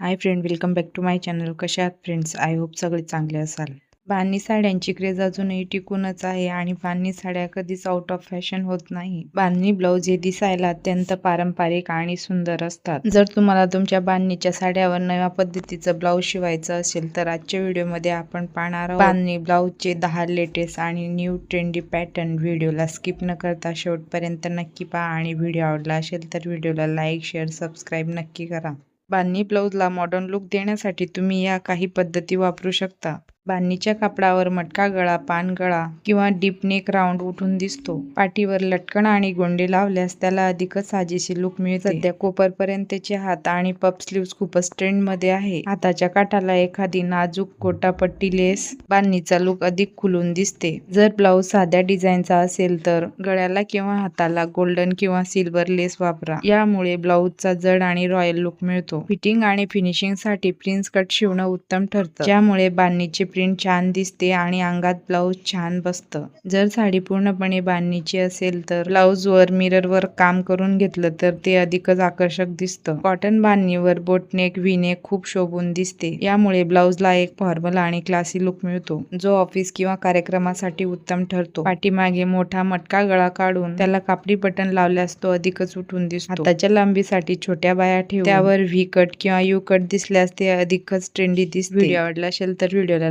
Hi friend welcome back to my channel कशा आहात friends I hope सगळे चांगले असाल. बांधणी साड्यांची क्रेज अजूनही टिकूनच आहे आणि बांधणी साड्या कधीच आउट ऑफ फॅशन होत नाही. बांधणी ब्लाऊज हे दिसायला अत्यंत पारंपरिक आणि सुंदर असतात. जर तुम्हाला तुमच्या बांधणीच्या साड्यावर नव्या पद्धतीचं ब्लाऊज शिवायचं असेल तर आजच्या व्हिडिओमध्ये आपण पाहणार आहोत. बांधणी ब्लाऊजचे दहा लेटेस्ट आणि न्यू ट्रेंडी पॅटर्न व्हिडिओला स्किप न करता शेवटपर्यंत नक्की पहा आणि व्हिडिओ आवडला असेल तर व्हिडिओला लाईक शेअर सबस्क्राईब नक्की करा. बांधणी ब्लाऊजला मॉडर्न लुक देण्यासाठी तुम्ही या काही पद्धती वापरू शकता. बांधणीच्या कापडावर मटका गळा पान गळा किंवा डीप नेक राऊंड उठून दिसतो. पाठीवर लटकण आणि गोंडे लावल्यास त्याला अधिकच साजेशी लुक मिळते. सध्या कोपरपर्यंतचे हात आणि पप स्लीव्स खूपच ट्रेंडमध्ये आहे. हाताच्या काठाला एखादी नाजूक कोटापट्टी लेस बांधणीचा लुक अधिक खुलून दिसते. जर ब्लाऊज साध्या डिझाईनचा असेल तर गळ्याला किंवा हाताला गोल्डन किंवा सिल्वर लेस वापरा. यामुळे ब्लाऊजचा जड आणि रॉयल लुक मिळतो. फिटिंग आणि फिनिशिंगसाठी प्रिन्स कट शिवणं उत्तम ठरतं. ज्यामुळे बांधणीचे प्रिंट छान दिसते आणि अंगात ब्लाऊज छान बसतं. जर साडी पूर्णपणे बांधणीची असेल तर ब्लाऊज वर मिरर वर काम करून घेतलं तर ते अधिकच आकर्षक दिसतं. कॉटन बांधणीवर बोटनेक व्हीनेक खूप शोभून दिसते. यामुळे ब्लाऊजला एक फॉर्मल आणि क्लासी लुक मिळतो. जो ऑफिस किंवा कार्यक्रमासाठी उत्तम ठरतो. पाठीमागे मोठा मटका गळा काढून त्याला कापडी बटन लावल्यास तो अधिकच उठून दिसतो. हाताच्या लांबीसाठी छोट्या बाया ठेवून त्यावर व्ही कट किंवा यू कट दिसल्यास ते अधिकच ट्रेंडी दिसते. व्हिडिओ आवडला असेल तर व्हिडिओला